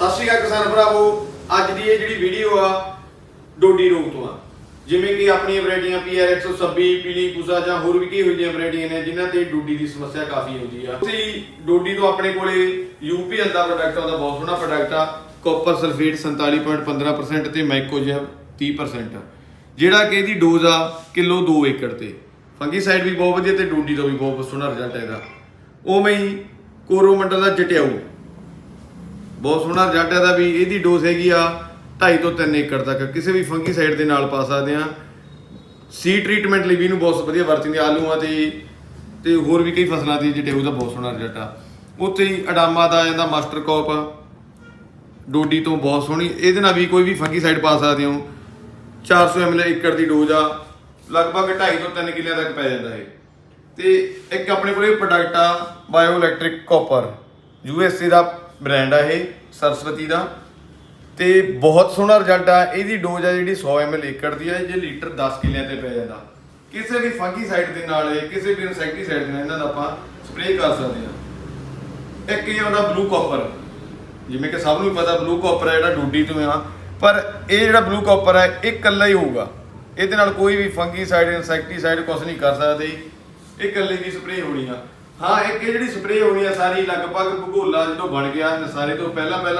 ਸਤਿ ਸ਼੍ਰੀ ਅਕਾਲ ਕਿਸਾਨ ਭਰਾਵੋ, ਅੱਜ ਦੀ ਇਹ ਜਿਹੜੀ ਵੀਡੀਓ ਆ, ਡੋਡੀ ਰੋਗ ਤੋਂ ਆ। ਜਿਵੇਂ ਕਿ ਆਪਣੀਆਂ ਵੈਰਾਈਟੀਆਂ PR 126 ਪੀਲੀ ਪੂਸਾ ਜਾਂ ਹੋਰ ਵੀ ਕਈ ਹੋਈਆਂ ਵੈਰਾਈਟੀਆਂ ਨੇ, ਜਿਨ੍ਹਾਂ ਤੇ ਡੋਡੀ ਦੀ ਸਮੱਸਿਆ ਕਾਫੀ ਹੁੰਦੀ ਆ। ਤੁਸੀਂ ਡੋਡੀ ਤੋਂ ਆਪਣੇ ਕੋਲੇ UPL ਦਾ ਪ੍ਰੋਡਕਟ ਆ, ਉਹਦਾ ਬਹੁਤ ਸੋਹਣਾ ਪ੍ਰੋਡਕਟ ਆ। ਕਾਪਰ ਸਲਫੇਟ 47.15% ਤੇ ਮੈਕੋਜੈਬ 30% ਜਿਹੜਾ ਕਿ ਇਹਦੀ ਡੋਜ਼ ਆ, ਕਿਲੋ 2 ਏਕੜ ਤੇ। ਫੰਗੀਸਾਈਡ ਵੀ ਬਹੁਤ ਵਧੀਆ ਤੇ ਡੋਡੀ ਦਾ ਵੀ ਬਹੁਤ ਸੋਹਣਾ ਰਿਜ਼ਲਟ ਹੈ ਇਹਦਾ। ਉਵੇਂ ਹੀ ਕੋਰੋਮੰਡਲ ਦਾ ਜਟਿਆਊ ਬਹੁਤ ਸੋਹਣਾ ਰਿਜ਼ਲਟ ਇਹਦਾ ਵੀ, ਇਹਦੀ ਡੋਜ਼ ਹੈਗੀ ਆ 2.5 ਤੋਂ 3 ਏਕੜ ਤੱਕ। ਕਿਸੇ ਵੀ ਫੰਗੀਸਾਈਡ ਦੇ ਨਾਲ ਪਾ ਸਕਦੇ ਆ। ਸੀ ਟ੍ਰੀਟਮੈਂਟ ਲਈ ਵੀ ਇਹਨੂੰ ਬਹੁਤ ਵਧੀਆ ਵਰਤਦੇ ਆਲੂਆਂ ਤੇ ਤੇ ਹੋਰ ਵੀ ਕਈ ਫਸਲਾਂ ਤੇ ਜਿਹੜੇ ਉਹਦਾ ਬਹੁਤ ਸੋਹਣਾ ਰਿਜ਼ਲਟ ਆ। ਉੱਥੇ ਹੀ ਅਡਾਮਾ ਦਾ ਆ ਜਾਂਦਾ ਮਾਸਟਰ ਕੌਪ ਡੋਡੀ ਤੋਂ ਬਹੁਤ ਸੋਹਣੀ। ਇਹਦੇ ਨਾਲ ਵੀ ਕੋਈ ਵੀ ਫੰਗੀਸਾਈਡ ਪਾ ਸਕਦੇ ਹੋ। 400 ml ਏਕੜ ਦੀ ਡੋਜ਼ ਆ। ਲਗਭਗ 2.5 ਤੋਂ 3 ਕਿੱਲਿਆਂ ਤੱਕ ਪੈ ਜਾਂਦਾ ਹੈ ਤੇ ਇੱਕ ਆਪਣੇ ਕੋਲੇ ਪ੍ਰੋਡਕਟ ਆ ਬਾਇਓ ਇਲੈਕਟ੍ਰਿਕ ਕਾਪਰ ਯੂਐਸਏ ਦਾ ਬ੍ਰਾਂਡ ਆ ਇਹ, ਸਰਸਵਤੀ ਦਾ। ਤੇ ਬਹੁਤ ਸੋਹਣਾ ਰਿਜ਼ਲਟ ਆ, ਇਹਦੀ ਡੋਜ਼ ਆ ਜਿਹੜੀ 100 ml ਏਕੜ ਦੀ ਆ ਜੇ ਲੀਟਰ 10 ਕਿੱਲਿਆਂ ਤੇ ਪੈ ਜਾਂਦਾ। ਕਿਸੇ ਵੀ ਫੰਗੀਸਾਈਡ ਦੇ ਨਾਲ ਕਿਸੇ ਵੀ ਇਨਸੈਕਟੀਸਾਈਡ ਨਾਲ ਇਹਨਾਂ ਦਾ ਆਪਾਂ ਸਪਰੇਅ ਕਰ ਸਕਦੇ ਆ ਇੱਕ ਇਹ ਉਹਦਾ ਬਲੂ ਕਾਪਰ ਜਿਵੇਂ ਕਿ ਸਭ ਨੂੰ ਹੀ ਪਤਾ ਬਲੂ ਕਾਪਰ ਹੈ ਜਿਹੜਾ ਡੂਡੀ ਤੋਂ ਆ। ਪਰ ਇਹ ਜਿਹੜਾ ਬਲੂ ਕਾਪਰ ਹੈ ਇਹ ਇਕੱਲਾ ਹੀ ਹੋਊਗਾ। ਇਹਦੇ ਨਾਲ ਕੋਈ ਵੀ ਫੰਗੀਸਾਈਡ ਇਨਸੈਕਟੀਸਾਈਡ ਕੁਝ ਨਹੀਂ ਕਰ ਸਕਦੇ। ਇਹ ਇਕੱਲੇ ਦੀ ਸਪਰੇਅ ਹੋਣੀ ਆ। ਹਾਂ, ਇੱਕ ਇਹ ਜਿਹੜੀ ਸਪਰੇਅ ਹੋਣੀ ਆ, ਸਾਰੀ ਲਗਭਗ ਭੂਗੋਲਾ ਜਦੋਂ ਬਣ ਗਿਆ ਨਸਾਰੇ ਤੋਂ ਪਹਿਲਾਂ ਪਹਿਲਾਂ